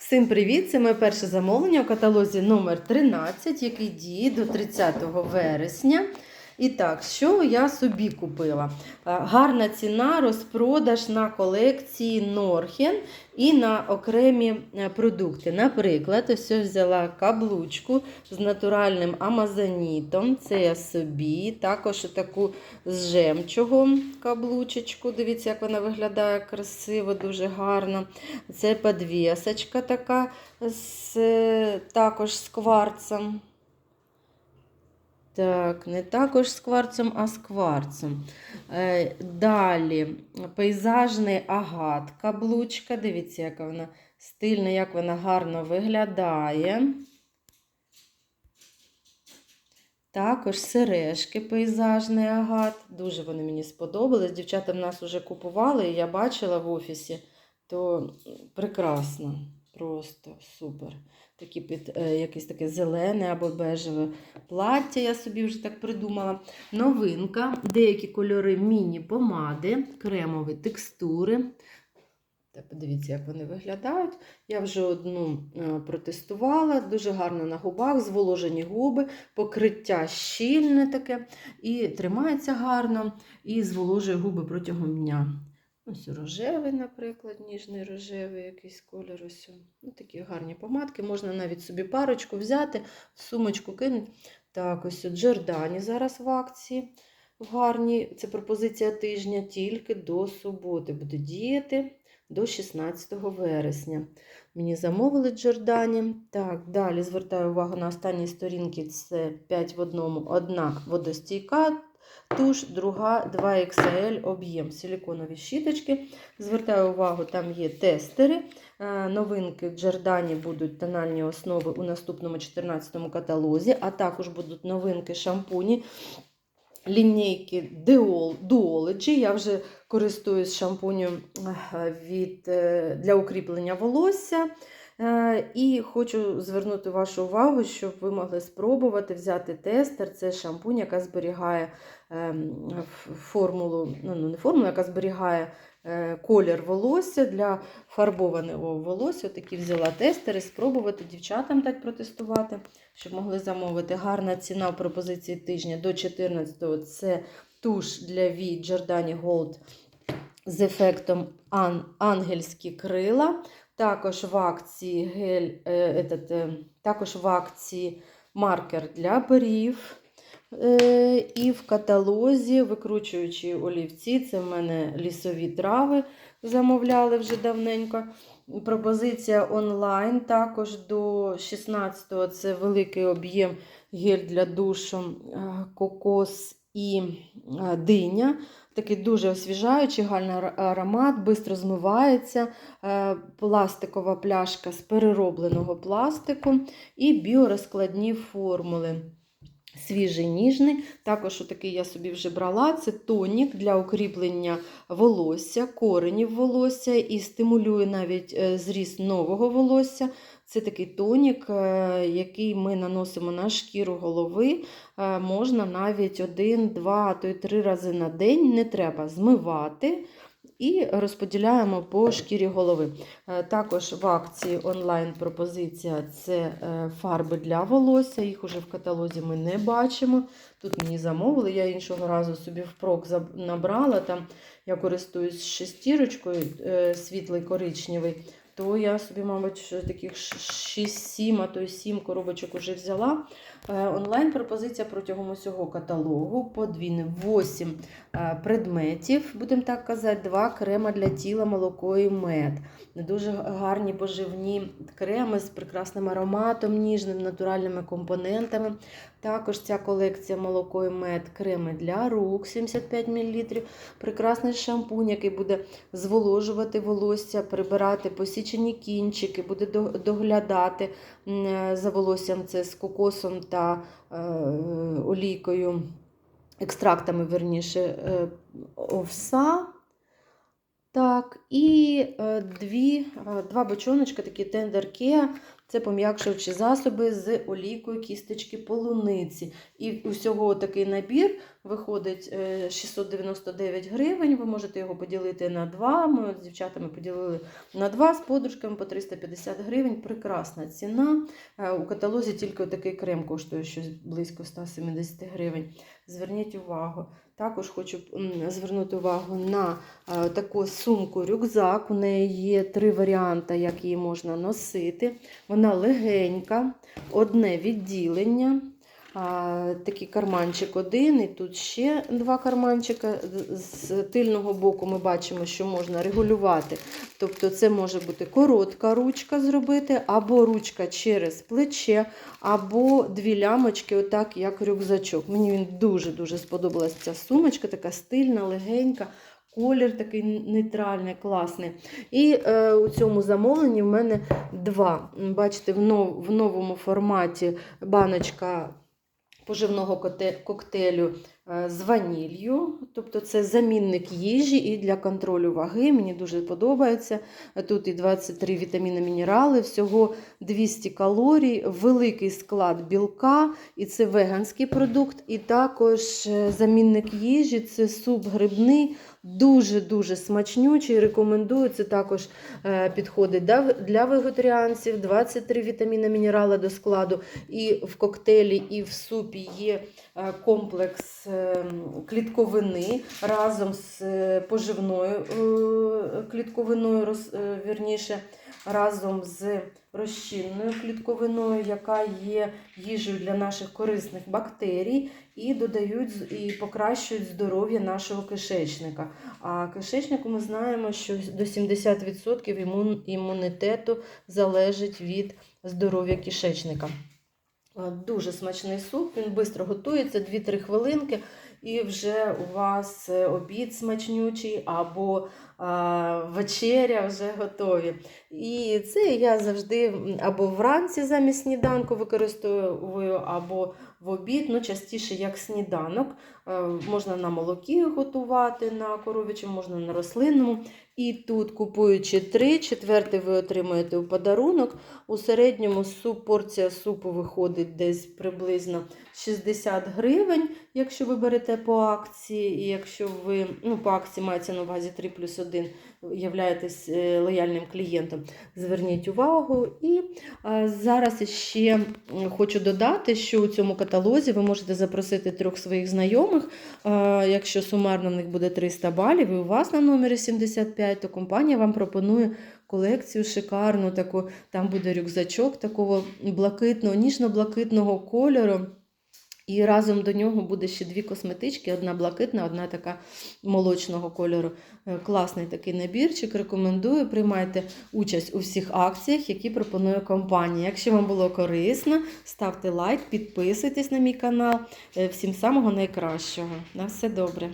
Всім привіт! Це моє перше замовлення у каталозі номер 13, який діє до 30 вересня. І так, що я собі купила? Е, Гарна ціна, розпродаж на колекції Норхен і на окремі е, продукти. Наприклад, ось я взяла каблучку з натуральним амазонітом. Це я собі. Також таку з жемчугом каблучечку. Дивіться, як вона виглядає красиво, дуже гарно. Це подвісочка така з, також з кварцем. Так, не також з кварцем, а з кварцем. Е, далі пейзажний агат каблучка. Дивіться, яка вона стильна, як вона гарно виглядає. Також сережки пейзажний агат. Дуже вони мені сподобались. Дівчата в нас вже купували, і я бачила в офісі, то прекрасно. Просто супер. Такі під е, якесь таке зелене або бежеве плаття, я собі вже так придумала. Новинка, деякі кольори міні-помади, кремові текстури. Та подивіться, як вони виглядають. Я вже одну е, протестувала, дуже гарно на губах, зволожені губи, покриття щільне таке, і тримається гарно, і зволожує губи протягом дня. Ось рожевий, наприклад, ніжний рожевий якийсь кольор. Ось. Ну, такі гарні помадки. Можна навіть собі парочку взяти, в сумочку кинути. Так, ось от Джордані зараз в акції. Гарні. Це пропозиція тижня тільки до суботи. Буде діяти до 16 вересня. Мені замовили Джордані. Так, далі звертаю увагу на останній сторінці. Це 5 в одному. Одна водостійка туш, друга 2XL об'єм силіконові щіточки. Звертаю увагу, там є тестери. Е, Новинки в Джордані будуть тональні основи у наступному 14 каталозі, а також будуть новинки шампуні. Лінійки Duol- Duology. Я вже користуюсь шампунем е, від, е, для укріплення волосся. Е, І хочу звернути вашу увагу, щоб ви могли спробувати взяти тестер. Це шампунь, яка зберігає ем, формулу, ну ну, не формулу, яка зберігає е, колір волосся для фарбованого волосся. Такі взяла тестери, спробувати дівчатам так протестувати, щоб могли замовити. Гарна ціна в пропозиції тижня до 14-го. Це туш для від Giordani Gold з ефектом ан- ангельські крила. Також в акції гель, е, етот, е, також в акції маркер для перів. Е, і в каталозі викручуючі олівці. Це в мене лісові трави замовляли вже давненько. Пропозиція онлайн також до 16-го це великий об'єм гель для душу, кокос і диня. Такий дуже освіжаючий, гарний аромат, швидко змивається. Е, Пластикова пляшка з переробленого пластику і біорозкладні формули. Свіжий ніжний. Також такий я собі вже брала. Це тонік для укріплення волосся, коренів волосся і стимулює навіть е, зріст нового волосся. Це такий тонік, е, який ми наносимо на шкіру голови. Е, Можна навіть один, два, то й три рази на день. Не треба змивати. І розподіляємо по шкірі голови. Е, Також в акції онлайн-пропозиція це е, фарби для волосся. Їх уже в каталозі ми не бачимо. Тут мені замовили, я іншого разу собі впрок набрала. Там я користуюсь шестірочкою, світлий коричневий. То я собі, мабуть, таких 6-7, а то й 7 коробочок вже взяла. Е, Онлайн-пропозиція протягом усього каталогу подвійне 8 е, предметів, будемо так казати, 2 крема для тіла, молоко і мед. Дуже гарні поживні креми з прекрасним ароматом, ніжним, натуральними компонентами. Також ця колекція молоко і мед, креми для рук 75 мл. Прекрасний шампунь, який буде зволожувати волосся, прибирати посічені кінчики, буде доглядати е, за волоссям це з кокосом та е, олійкою, екстрактами, верніше, е, овса. Так, і дві, два бочоночка, такі Tender Це пом'якшуючі засоби з олійкою кісточки полуниці. І усього такий набір виходить е, 699 гривень. Ви можете його поділити на два. Ми з дівчатами поділили на два з подружками по 350 гривень. Прекрасна ціна. Е, У каталозі тільки такий крем коштує щось близько 170 гривень. Зверніть увагу. Також хочу звернути увагу на е, таку сумку-рюкзак. У неї є три варіанти, як її можна носити. Вона легенька, одне відділення. Такий карманчик один, і тут ще два карманчика. З- тильного боку ми бачимо, що можна регулювати. Тобто, це може бути коротка ручка зробити, або ручка через плече, або дві лямочки, отак, як рюкзачок. Мені він дуже-дуже сподобалась ця сумочка, така стильна, легенька. Колір такий нейтральний, класний. І е, у цьому замовленні в мене два. Бачите, в, нов, в новому форматі баночка поживного коктейлю з ваніллю. Тобто це замінник їжі і для контролю ваги. Мені дуже подобається. Тут і 23 вітаміни, мінерали, всього 200 калорій, великий склад білка, і це веганський продукт. І також е, замінник їжі це суп грибний. Дуже-дуже смачнючий. Рекомендую. Це також е, підходить для вегетаріанців. 23 вітаміни, мінерали до складу. І в коктейлі, і в супі є е, комплекс е, клітковини разом з е, поживною е, клітковиною, е, вірніше, разом з розчинною клітковиною, яка є їжею для наших корисних бактерій, і додають і покращують здоров'я нашого кишечника. А кишечнику ми знаємо, що до 70% імунітету залежить від здоров'я кишечника. Е, Дуже смачний суп, він швидко готується, 2-3 хвилинки, і вже у вас е, обід смачнючий або а, вечеря вже готові. І це я завжди або вранці замість сніданку використовую, або в обід, ну частіше як сніданок. Е, Можна на молокі готувати, на коров'ячому, можна на рослинному. І тут, купуючи три, четвертий ви отримаєте у подарунок. У середньому суп, порція супу виходить десь приблизно 60 гривень, якщо ви берете по акції. І якщо ви ну, по акції мається на увазі 3 плюс 1, являєтесь е, лояльним клієнтом, зверніть увагу. І зараз ще хочу додати, що у цьому каталозі ви можете запросити трьох своїх знайомих. Якщо сумарно в них буде 300 балів, і у вас на номері 75, то компанія вам пропонує колекцію шикарну таку. Там буде рюкзачок такого блакитного, ніжно-блакитного кольору. І разом до нього буде ще дві косметички: одна блакитна, одна така молочного кольору. Е, Класний такий набірчик. Рекомендую. Приймайте участь у всіх акціях, які пропонує компанія. Якщо вам було корисно, ставте лайк, підписуйтесь на мій канал. Е, Всім самого найкращого. На все добре.